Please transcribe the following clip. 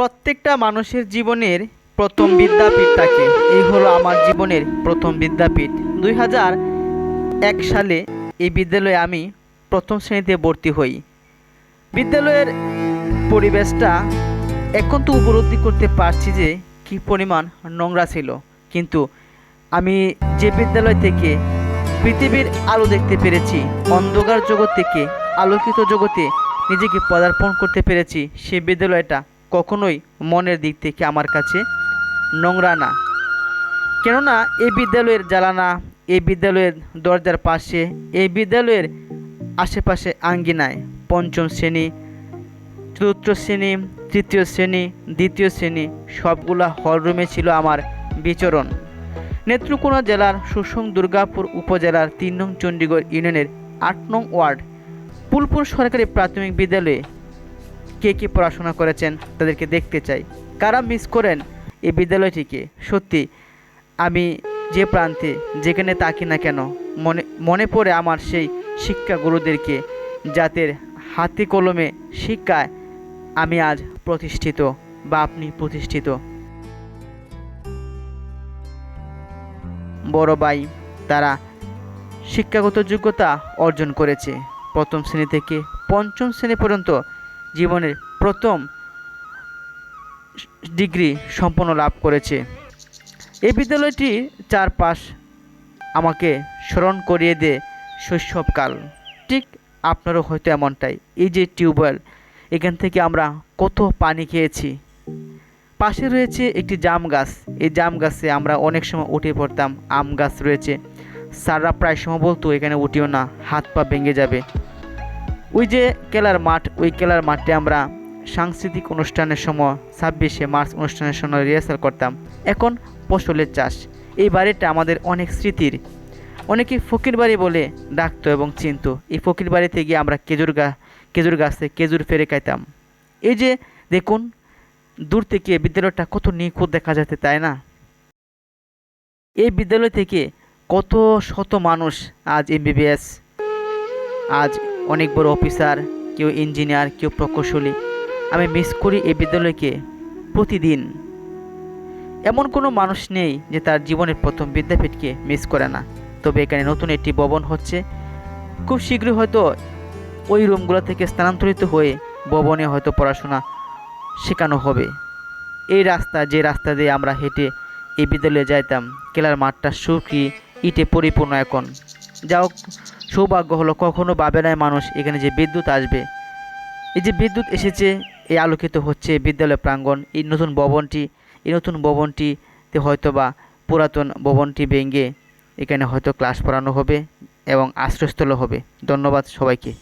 প্রত্যেকটা মানুষের জীবনের প্রথম বিদ্যাপীঠ থাকে এই হলো আমার জীবনের প্রথম বিদ্যাপীঠ। দুই হাজার এক সালে এই বিদ্যালয়ে আমি প্রথম শ্রেণীতে ভর্তি হই। বিদ্যালয়ের পরিবেশটা এখন তো উপলব্ধি করতে পারছি যে কী পরিমাণ নোংরা ছিল। কিন্তু আমি যে বিদ্যালয় থেকে পৃথিবীর আলো দেখতে পেরেছি, অন্ধকার জগৎ থেকে আলোকিত জগতে নিজেকে পদার্পণ করতে পেরেছি, সে বিদ্যালয়টা কখনোই মনের দিক থেকে আমার কাছে নোংরা না। কেননা এই বিদ্যালয়ের জ্বালানা, এই বিদ্যালয়ের দরজার পাশে, এই বিদ্যালয়ের আশেপাশে আঙ্গিনায় পঞ্চম শ্রেণি, চতুর্থ শ্রেণি, তৃতীয় শ্রেণি, দ্বিতীয় শ্রেণি সবগুলা হলরুমে ছিল আমার বিচরণ। নেত্রকোনা জেলার সুসং দুর্গাপুর উপজেলার তিন নং চণ্ডীগড় ইউনিয়নের আট নং ওয়ার্ড, পুলপুর সরকারি প্রাথমিক বিদ্যালয়ে কে কে পড়াশোনা করেছেন তাদেরকে দেখতে চাই। কারা মিস করেন এই বিদ্যালয়টিকে? সত্যি, আমি যে প্রান্তে, যেখানে তাকি না কেন, মনে মনে পড়ে আমার সেই শিক্ষা গুরুদেরকে, যাদের হাতে কলমে শিক্ষায় আমি আজ প্রতিষ্ঠিত বা আপনি প্রতিষ্ঠিত। বড় ভাই, তারা শিক্ষাগত যোগ্যতা অর্জন করেছে। প্রথম শ্রেণি থেকে পঞ্চম শ্রেণি পর্যন্ত জীবনের প্রথম ডিগ্রি সম্পন্ন লাভ করেছে। এই বিদ্যালয়টি চারপাশ আমাকে স্মরণ করিয়ে দেয় শৈশবকাল। ঠিক আপনারও হয়তো এমনটাই, এই যে টিউবওয়েল, এখান থেকে আমরা কত পানি খেয়েছি। পাশে রয়েছে একটি জাম গাছ, এই জাম গাছে আমরা অনেক সময় উঠে পড়তাম, আম গাছ রয়েছে। স্যাররা প্রায় সময় বলতো এখানে উঠিও না, হাত পা ভেঙে যাবে। ওই যে কেলার মাঠ, ওই কেলার মাঠে আমরা সাংস্কৃতিক অনুষ্ঠানের সময় ছাব্বিশে মার্চ অনুষ্ঠানের সময় রিহার্সাল করতাম। এখন ফসলের চাষ। এই বাড়িটা আমাদের অনেক স্মৃতির। অনেকে ফকির বাড়ি বলে ডাকতো এবং চিনত। এই ফকির বাড়িতে গিয়ে আমরা খেজুর গা খেজুর গাছে খেজুর ফেরে খাইতাম। এই যে দেখুন, দূর থেকে বিদ্যালয়টা কত নিখুঁত দেখা যেতে তাই না? এই বিদ্যালয় থেকে কত শত মানুষ আজ এমবিবিএস আজ অনেক বড় অফিসার, কেউ ইঞ্জিনিয়ার, কেউ প্রকৌশলী। আমি মিস করি এই বিদ্যালয়কে প্রতিদিন। এমন কোনো মানুষ নেই যে তার জীবনের প্রথম বিদ্যাপীঠকে মিস করে না। তবে এখানে নতুন একটি ভবন হচ্ছে। খুব শীঘ্রই হয়তো ওই রুমগুলো থেকে স্থানান্তরিত হয়ে ভবনে হয়তো পড়াশোনা শেখানো হবে। এই রাস্তা, যে রাস্তা দিয়ে আমরা হেঁটে এই বিদ্যালয়ে যাইতাম, খেলার মাঠটা সুখী, ইটে পরিপূর্ণ এখন। যাও সৌভাগ্য হলো কখনো ভাবে নাই মানুষ এখানে যে বিদ্যুৎ আসবে। এই যে বিদ্যুৎ এসেছে, এই আলোকিত হচ্ছে বিদ্যালয় প্রাঙ্গণ। এই নতুন ভবনটি, এই নতুন ভবনটিতে হয়তো বা পুরাতন ভবনটি ভেঙে এখানে হয়তো ক্লাস পড়ানো হবে এবং আশ্রয়স্থলও হবে। ধন্যবাদ সবাইকে।